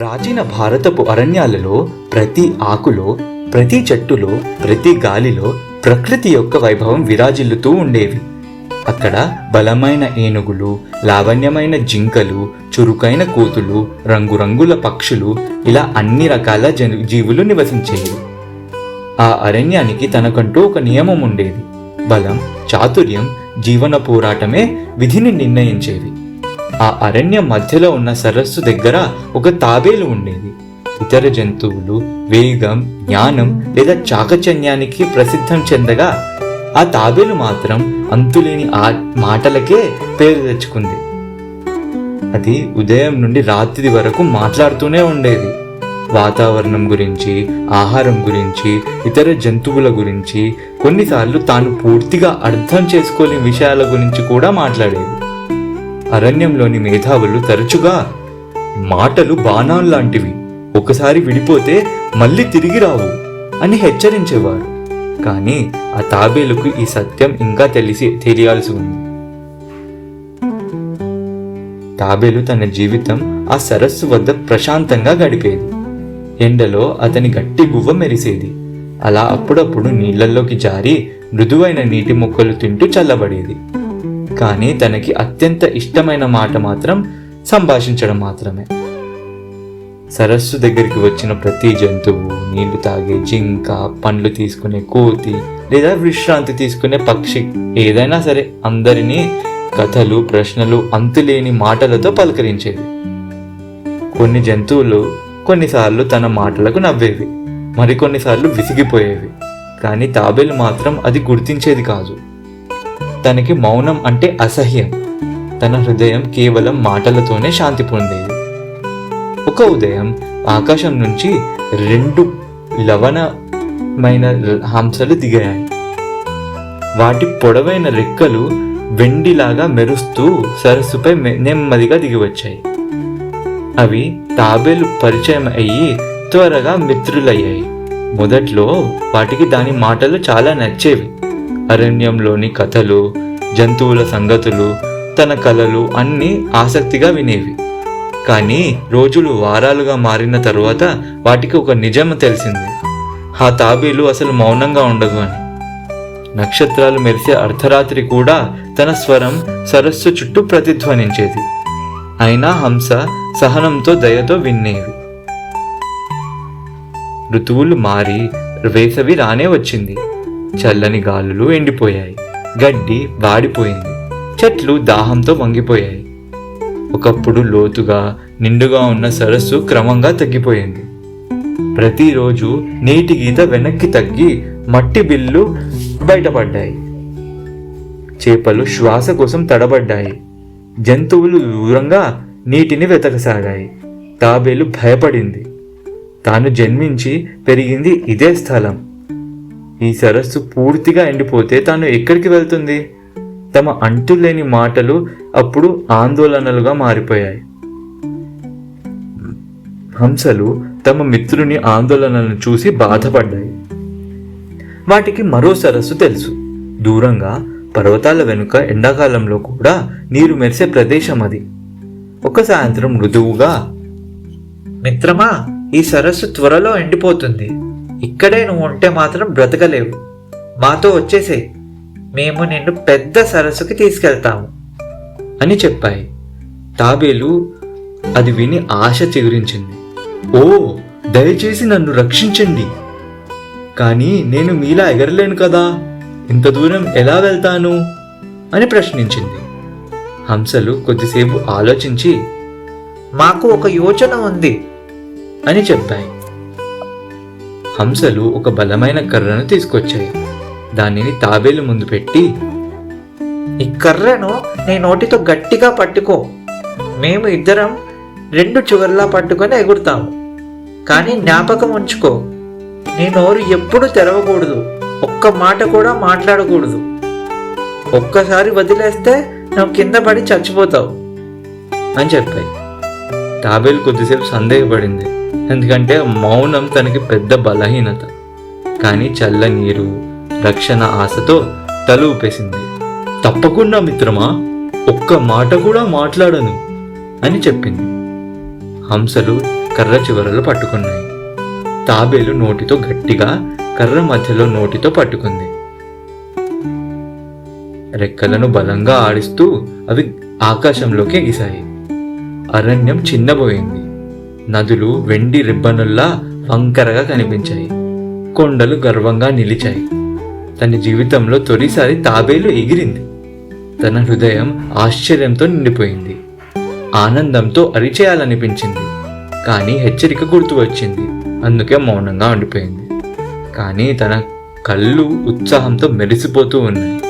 ప్రాచీన భారతపు అరణ్యాలలో ప్రతి ఆకులో ప్రతి చెట్టులో ప్రతి గాలిలో ప్రకృతి యొక్క వైభవం విరాజిల్లుతూ ఉండేవి. అక్కడ బలమైన ఏనుగులు లావణ్యమైన జింకలు చురుకైన కోతులు రంగురంగుల పక్షులు ఇలా అన్ని రకాల జీవులు నివసించేవి. ఆ అరణ్యానికి తనకంటూ ఒక నియమం ఉండేది. బలం చాతుర్యం జీవన పోరాటమే విధిని నిర్ణయించేవి. ఆ అరణ్యం మధ్యలో ఉన్న సరస్సు దగ్గర ఒక తాబేలు ఉండేది. ఇతర జంతువులు వేగం జ్ఞానం లేదా చాకచన్యానికి ప్రసిద్ధం చెందగా ఆ తాబేలు మాత్రం అంతులేని ఆ మాటలకే పేరు తెచ్చుకుంది. అది ఉదయం నుండి రాత్రి వరకు మాట్లాడుతూనే ఉండేది. వాతావరణం గురించి ఆహారం గురించి ఇతర జంతువుల గురించి కొన్నిసార్లు తాను పూర్తిగా అర్థం చేసుకోలేని విషయాల గురించి కూడా మాట్లాడేది. అరణ్యంలోని మేధావులు తరచుగా మాటలు బాణాల్లాంటివి. ఒకసారి విడిపోతే మళ్ళీ తిరిగి రావు అని హెచ్చరించేవారు. కానీ ఆ తాబేలుకు ఈ సత్యం ఇంకా తెలిసి తెలియాల్సి ఉంది. తాబేలు తన జీవితం ఆ సరస్సు వద్ద ప్రశాంతంగా గడిపేది. ఎండలో అతని గట్టి గువ్వ మెరిసేది. అలా అప్పుడప్పుడు నీళ్ళలోకి జారి మృదువైన నీటి మొక్కలు తింటూ చల్లబడేది. కానీ తనకి అత్యంత ఇష్టమైన మాట మాత్రం సంభాషించడం మాత్రమే. సరస్సు దగ్గరికి వచ్చిన ప్రతి జంతువు నీళ్ళు తాగే జింక పండ్లు తీసుకునే కోతి లేదా విశ్రాంతి తీసుకునే పక్షి ఏదైనా సరే అందరినీ కథలు ప్రశ్నలు అంతులేని మాటలతో పలకరించేది కొన్ని జంతువులు కొన్నిసార్లు తన మాటలకు నవ్వేవి మరికొన్నిసార్లు విసిగిపోయేవి కానీ తాబేలు మాత్రం అది గుర్తించేది కాదు. తనకి మౌనం అంటే అసహ్యం. తన హృదయం కేవలం మాటలతోనే శాంతి పొందేది. ఒక ఉదయం ఆకాశం నుంచి రెండు లవణమైన హంసలు దిగాయి. వాటి పొడవైన రెక్కలు వెండిలాగా మెరుస్తూ సరస్సుపై నెమ్మదిగా దిగివచ్చాయి. అవి తాబేలు పరిచయం అయ్యి త్వరగా మిత్రులయ్యాయి. మొదట్లో వాటికి దాని మాటలు చాలా నచ్చేవి. అరణ్యంలోని కథలు జంతువుల సంగతులు తన కలలు అన్నీ ఆసక్తిగా వినేవి. కానీ రోజులు వారాలుగా మారిన తరువాత వాటికి ఒక నిజం తెలిసింది. ఆ తాబేలు అసలు మౌనంగా ఉండదు అని. నక్షత్రాలు మెరిసే అర్ధరాత్రి కూడా తన స్వరం సరస్సు చుట్టూ ప్రతిధ్వనించేది. అయినా హంస సహనంతో దయతో వినేవి ఋతువులు మారి వేసవి రానే వచ్చింది. చల్లని గాలులు ఎండిపోయాయి. గడ్డి వాడిపోయింది. చెట్లు దాహంతో వంగిపోయాయి. ఒకప్పుడు లోతుగా నిండుగా ఉన్న సరస్సు క్రమంగా తగ్గిపోయింది. ప్రతిరోజు నీటి గీత వెనక్కి తగ్గి మట్టి బిల్లు బయటపడ్డాయి. చేపలు శ్వాస కోసం తడబడ్డాయి. జంతువులు దూరంగా నీటిని వెతకసాగాయి. తాబేలు భయపడింది. తాను జన్మించి పెరిగింది ఇదే స్థలం. ఈ సరస్సు పూర్తిగా ఎండిపోతే తాను ఎక్కడికి వెళ్తుంది? తమ అంటులేని మాటలు అప్పుడు ఆందోళనలుగా మారిపోయాయి. హంసలు తమ మిత్రుని ఆందోళనలను చూసి బాధపడ్డాయి. వాటికి మరో సరస్సు తెలుసు. దూరంగా పర్వతాల వెనుక ఎండాకాలంలో కూడా నీరు మెరిసే ప్రదేశం అది. ఒక సాయంత్రం మృదువుగా మిత్రమా ఈ సరస్సు త్వరలో ఎండిపోతుంది. ఇక్కడే నువ్వు ఉంటే మాత్రం బ్రతకలేవు. మాతో వచ్చేసే. మేము నిన్ను పెద్ద సరస్సుకి తీసుకెళ్తాము అని చెప్పాయి. తాబేలు అది విని ఆశ చిగురించింది. ఓ దయచేసి నన్ను రక్షించండి. కానీ నేను మీలా ఎగరలేను కదా. ఇంత దూరం ఎలా వెళ్తాను? అని ప్రశ్నించింది. హంసలు కొద్దిసేపు ఆలోచించి మాకు ఒక యోచన ఉంది అని చెప్పాయి. హంసలు ఒక బలమైన కర్రను తీసుకొచ్చాయి. దానిని తాబేలు ముందు పెట్టి ఈ కర్రను నీ నోటితో గట్టిగా పట్టుకో. మేము ఇద్దరం రెండు చివర్లా పట్టుకొని ఎగురుతాము. కానీ జ్ఞాపకం ఉంచుకో. నీ నోరు ఎప్పుడు తెరవకూడదు. ఒక్క మాట కూడా మాట్లాడకూడదు. ఒక్కసారి వదిలేస్తే నువ్వు కింద పడి చచ్చిపోతావు. అని చెప్పాయి. తాబేలు కొద్దిసేపు సందేహపడింది. ఎందుకంటే మౌనం తనకి పెద్ద బలహీనత. కానీ చల్ల నీరు రక్షణ ఆశతో తల ఊపేసింది. తప్పకుండా మిత్రమా ఒక్క మాట కూడా మాట్లాడను అని చెప్పింది. హంసలు కర్ర చివరలు పట్టుకున్నాయి. తాబేలు నోటితో గట్టిగా కర్ర మధ్యలో నోటితో పట్టుకుంది. రెక్కలను బలంగా ఆడిస్తూ అవి ఆకాశంలోకి ఎగిశాయి. అరణ్యం చిన్నబోయింది. నదులు వెండి రిబ్బనుల్లా వంకరగా కనిపించాయి. కొండలు గర్వంగా నిలిచాయి. తన జీవితంలో తొలిసారి తాబేలు ఎగిరింది. తన హృదయం ఆశ్చర్యంతో నిండిపోయింది. ఆనందంతో అరిచేయాలనిపించింది. కానీ హెచ్చరిక గుర్తు వచ్చింది. అందుకే మౌనంగా ఉండిపోయింది. కానీ తన కళ్ళు ఉత్సాహంతో మెరిసిపోతూ ఉన్నాయి.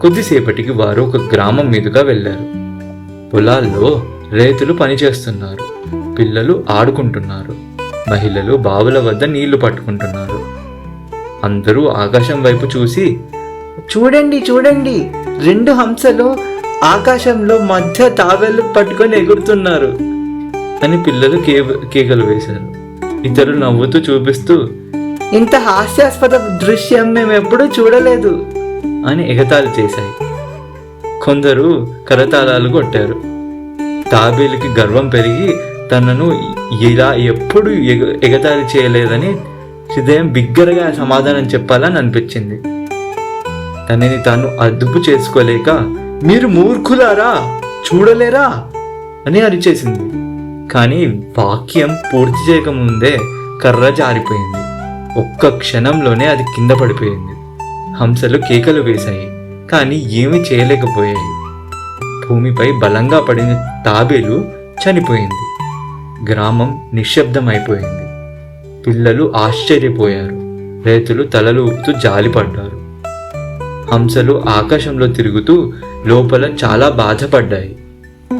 కొద్దిసేపటికి వారు ఒక గ్రామం మీదుగా వెళ్ళారు. పొలాల్లో రైతులు పనిచేస్తున్నారు. పిల్లలు ఆడుకుంటున్నారు. మహిళలు బావుల వద్ద నీళ్ళు పట్టుకుంటున్నారు. అందరూ ఆకాశం వైపు చూసి చూడండి చూడండి రెండు హంసలు ఆకాశంలో మధ్య తాబేలు పట్టుకొని ఎగురుతున్నారు. అని పిల్లలు కే కేకలు వేశారు. ఇతరులు నవ్వుతూ చూపిస్తూ ఇంత హాస్యాస్పద దృశ్యం మేము ఎప్పుడూ చూడలేదు అని ఎగతాళి చేశాయి. కొందరు కరతాళాలు కొట్టారు. తాబేలుకి గర్వం పెరిగి తనను ఇలా ఎప్పుడు ఎగ ఎగతాళి చేయలేదని హృదయం బిగ్గరగా సమాధానం చెప్పాలని అనిపించింది. తనని తాను అదుపు చేసుకోలేక మీరు మూర్ఖులారా? చూడలేరా? అని అరిచేసింది. కానీ వాక్యం పూర్తి చేయకముందే కర్ర జారిపోయింది. ఒక్క క్షణంలోనే అది కింద పడిపోయింది. హంసలు కేకలు వేశాయి కానీ ఏమీ చేయలేకపోయాయి. భూమిపై బలంగా పడిన తాబేలు చనిపోయింది. గ్రామం నిశ్శబ్దమైపోయింది. పిల్లలు ఆశ్చర్యపోయారు. రైతులు తలలు ఊపుతూ జాలిపడ్డారు. హంసలు ఆకాశంలో తిరుగుతూ లోపల చాలా బాధపడ్డాయి.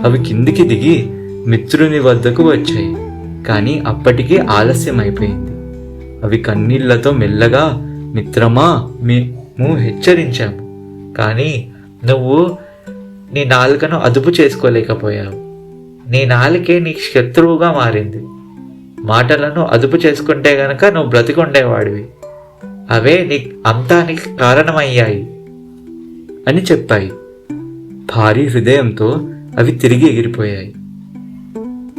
అవి కిందికి దిగి మిత్రుని వద్దకు వచ్చాయి. కానీ అప్పటికీ ఆలస్యం అయిపోయింది అవి కన్నీళ్ళతో మెల్లగా మిత్రమా మేము హెచ్చరించాము. కానీ నువ్వు నీ నాలుకను అదుపు చేసుకోలేకపోయావు. నీ నాలికే నీ శత్రువుగా మారింది. మాటలను అదుపు చేసుకుంటే గనక నువ్వు బ్రతికుండేవాడివి. అవే నీ అంతానికి కారణమయ్యాయి అని చెప్పాయి. భారీ హృదయంతో అవి తిరిగి ఎగిరిపోయాయి.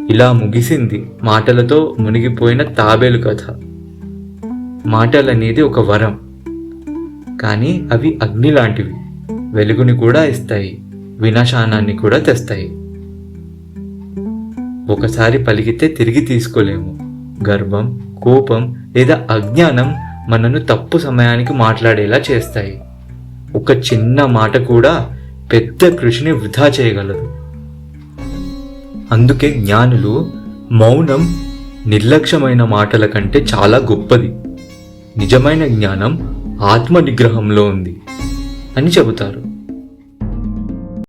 ఇలా ముగిసింది మాటలతో మునిగిపోయిన తాబేలు కథ. మాటలనేది ఒక వరం. కానీ అవి అగ్ని లాంటివి వెలుగుని కూడా ఇస్తాయి. వినాశానాన్ని కూడా తెస్తాయి. ఒకసారి పలికితే తిరిగి తీసుకోలేము. గర్వం కోపం లేదా అజ్ఞానం మనను తప్పు సమయానికి మాట్లాడేలా చేస్తాయి. ఒక చిన్న మాట కూడా పెద్ద కృషిని వృధా చేయగలదు. అందుకే జ్ఞానులు మౌనం నిర్లక్ష్యమైన మాటల కంటే చాలా గొప్పది. నిజమైన జ్ఞానం ఆత్మ నిగ్రహంలో ఉంది అని చెబుతారు.